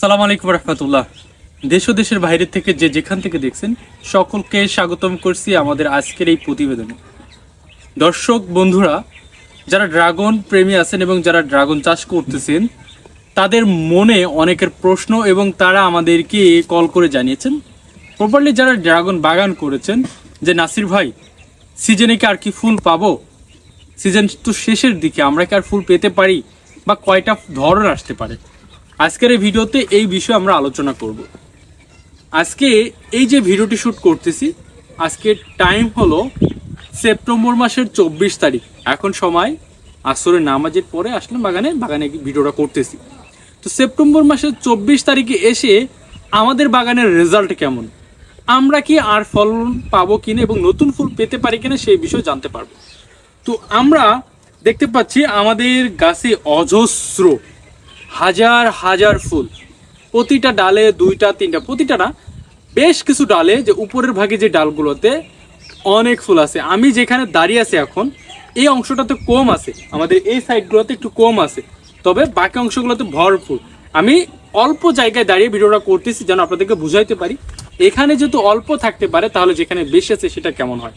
সালাম আলাইকুম রহমতুল্লাহ। দেশ ও দেশের বাইরে থেকে যে যেখান থেকে দেখছেন, সকলকে স্বাগতম করছি আমাদের আজকের এই প্রতিবেদনে। দর্শক, বন্ধুরা, যারা ড্রাগন প্রেমী আছেন এবং যারা ড্রাগন চাষ করতেছেন, তাদের মনে অনেকের প্রশ্ন এবং তারা আমাদেরকে কল করে জানিয়েছেন। প্রপারলি যারা ড্রাগন বাগান করেছেন, যে নাসির ভাই, সিজনে কি আর কি ফুল পাবো? সিজন তো শেষের দিকে, আমরা কি আর ফুল পেতে পারি? বা কয়টা ধরন আসতে পারে? আজকের এই ভিডিওতে এই বিষয়ে আমরা আলোচনা করব। আজকে এই যে ভিডিওটি শ্যুট করতেছি, আজকে টাইম হলো সেপ্টেম্বর মাসের চব্বিশ তারিখ। এখন সময় আসরের নামাজের পরে আসলাম বাগানে বাগানে ভিডিওটা করতেছি। তো সেপ্টেম্বর মাসের চব্বিশ তারিখে এসে আমাদের বাগানের রেজাল্ট কেমন? আমরা কি আর ফলন পাবো কিনা এবং নতুন ফুল পেতে পারি কিনা সেই বিষয়ে জানতে পারব। তো আমরা দেখতে পাচ্ছি আমাদের গাছে অজস্র হাজার হাজার ফুল। প্রতিটা ডালে দুইটা, তিনটা, প্রতিটা না, বেশ কিছু ডালে যে উপরের ভাগে যে ডালগুলোতে অনেক ফুল আছে। আমি যেখানে দাঁড়িয়ে আছি এখন, এই অংশটাতে কম আছে। আমাদের এই সাইডগুলোতে একটু কম আছে। তবে বাকি অংশগুলোতে ভরপুর। আমি অল্প জায়গায় দাঁড়িয়ে ভিডিওটা করতেছি যেন আপনাদেরকে বুঝাইতে পারি। এখানে যেহেতু অল্প থাকতে পারে, তাহলে যেখানে বেশি আছে সেটা কেমন হয়?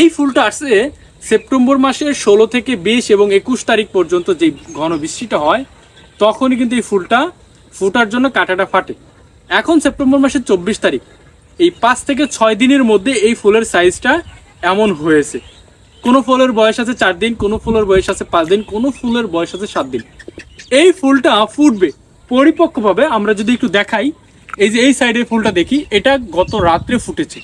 এই ফুলটা আসছে সেপ্টেম্বর মাসের ষোলো থেকে বিশ এবং একুশ তারিখ পর্যন্ত যে ঘন বৃষ্টিটা হয় তখনই কিন্তু এই ফুলটা ফুটার জন্য কাঁটাটা ফাটে। এখন সেপ্টেম্বর মাসের চব্বিশ তারিখ। এই পাঁচ থেকে ছয় দিনের মধ্যে এই ফুলের সাইজটা এমন হয়েছে। কোনো ফুলের বয়স আছে চার দিন, কোনো ফুলের বয়স আছে পাঁচ দিন, কোনো ফুলের বয়স আছে সাত দিন। এই ফুলটা ফুটবে পরিপক্কভাবে আমরা যদি একটু দেখাই, এই যে এই সাইডের ফুলটা দেখি, এটা গত রাত্রে ফুটেছে।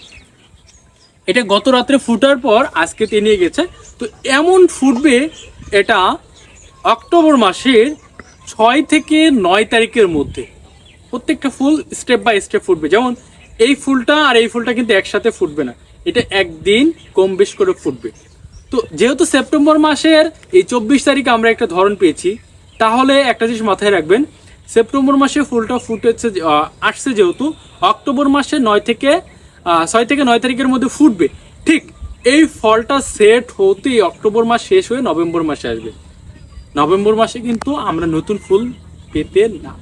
এটা গত রাত্রে ফুটার পর আজকে তে নিয়ে গেছে। তো এমন ফুটবে এটা অক্টোবর মাসের ছয় থেকে নয় তারিখের মধ্যে প্রত্যেকটা ফুল স্টেপ বাই স্টেপ ফুটবে। যেমন এই ফুলটা আর এই ফুলটা কিন্তু একসাথে ফুটবে না। এটা একদিন কম বেশ করে ফুটবে। তো যেহেতু সেপ্টেম্বর মাসের এই চব্বিশ তারিখে আমরা একটা ধরন পেয়েছি, তাহলে একটা জিনিস মাথায় রাখবেন, সেপ্টেম্বর মাসে ফুলটা ফুটেছে আসছে যেহেতু, অক্টোবর মাসে নয় থেকে ছয় থেকে নয় তারিখের মধ্যে ফুটবে। ঠিক এই ফলটা সেট হতেই অক্টোবর মাস শেষ হয়ে নভেম্বর মাসে আসবে। নভেম্বর মাসে কিন্তু আমরা নতুন ফুল পেতে না,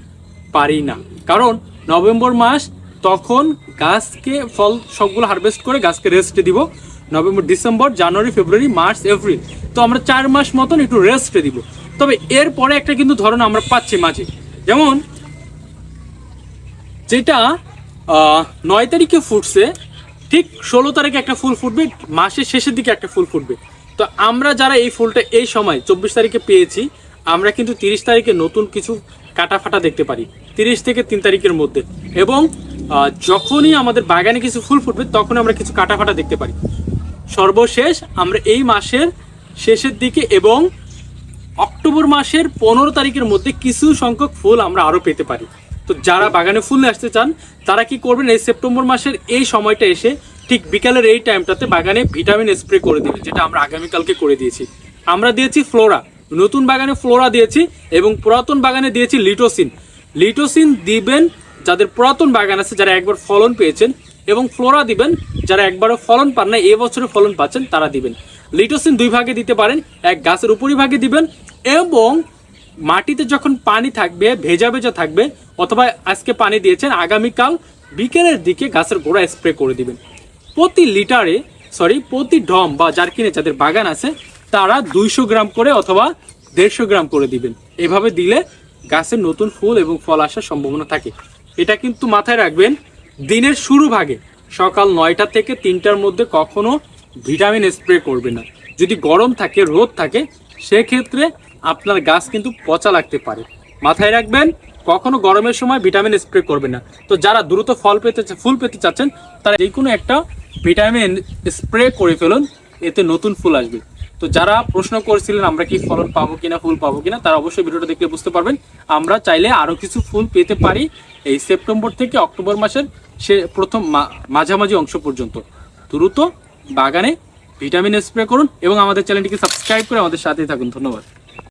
পারি না। কারণ নভেম্বর মাস তখন গাছকে ফল সবগুলো হারভেস্ট করে গাছকে রেস্টে দিব। November, December, January, February, March, April. তো আমরা চার মাস মতন একটু রেস্টে দিব। তবে এরপরে একটা কিন্তু ধরন আমরা পাচ্ছি মাঝে। যেমন, যেটা নয় তারিখে ফুটছে, ঠিক ষোলো তারিখে একটা ফুল ফুটবে, মাসের শেষের দিকে একটা ফুল ফুটবে। তো আমরা যারা এই ফুলটা এই সময় চব্বিশ তারিখে পেয়েছি, আমরা কিন্তু তিরিশ তারিখে নতুন কিছু কাটা ফাটা দেখতে পারি। তিরিশ থেকে তিন তারিখের মধ্যে। এবং যখনই আমাদের বাগানে কিছু ফুল ফুটবে তখন আমরা কিছু কাটা ফাটা দেখতে পারি। সর্বশেষ আমরা এই মাসের শেষের দিকে এবং অক্টোবর মাসের পনেরো তারিখের মধ্যে কিছু সংখ্যক ফুল আমরা আরও পেতে পারি। তো যারা বাগানে ফুল নিয়ে আসতে চান, তারা কি করবেন, এই সেপ্টেম্বর মাসের এই সময়টা এসে ঠিক বিকালের এই টাইমটাতে বাগানে ভিটামিন স্প্রে করে দিবেন যেটা আমরা আগামীকালকে করে দিয়েছি। আমরা দিয়েছি ফ্লোরা নতুন বাগানে ফ্লোরা দিয়েছি এবং পুরাতন বাগানে দিয়েছি লিটোসিন লিটোসিন দিবেন যাদের পুরাতন বাগান আছে, যারা একবার ফলন পেয়েছেন, এবং ফ্লোরা দিবেন যারা একবারও ফলন পান না এবছরে ফলন পাচ্ছেন, তারা দিবেন। লিটোসিন দুই ভাগে দিতে পারেন, এক গাছের উপরিভাগে দিবেন, এবং মাটিতে যখন পানি থাকবে, ভেজা ভেজা থাকবে, অথবা আজকে পানি দিয়েছেন, আগামীকাল বিকেলের দিকে গাছের গোড়া স্প্রে করে দিবেন। প্রতি লিটারে সরি প্রতি ডম বা জার্কিনে যাদের বাগান আছে, তারা দুইশো গ্রাম করে অথবা দেড়শো গ্রাম করে দিবেন। এভাবে দিলে গাছের নতুন ফুল এবং ফল আসার সম্ভাবনা থাকে। এটা কিন্তু মাথায় রাখবেন, দিনের শুরু ভাগে, সকাল নয়টা থেকে তিনটার মধ্যে কখনো ভিটামিন স্প্রে করবে না। যদি গরম থাকে, রোদ থাকে, সেক্ষেত্রে আপনার গাছ কিন্তু পচা লাগতে পারে। মাথায় রাখবেন, কখনো গরমের সময় ভিটামিন স্প্রে করবে না। তো যারা দ্রুত ফল পেতে ফুল পেতে চাচ্ছেন, তারা যে কোনো একটা ভিটামিন স্প্রে করে ফেলুন, এতে নতুন ফুল আসবে। তো যারা প্রশ্ন করছিলেন আমরা কি ফলন পাবো কিনা, ফুল পাবো কিনা, তারা অবশ্যই ভিডিওটা দেখলে বুঝতে পারবেন। আমরা চাইলে আরও কিছু ফুল পেতে পারি এই সেপ্টেম্বর থেকে অক্টোবর মাসের সে প্রথম মাঝামাঝি অংশ পর্যন্ত। দ্রুত বাগানে ভিটামিন স্প্রে করুন এবং আমাদের চ্যানেলটিকে সাবস্ক্রাইব করে আমাদের সাথেই থাকুন। ধন্যবাদ।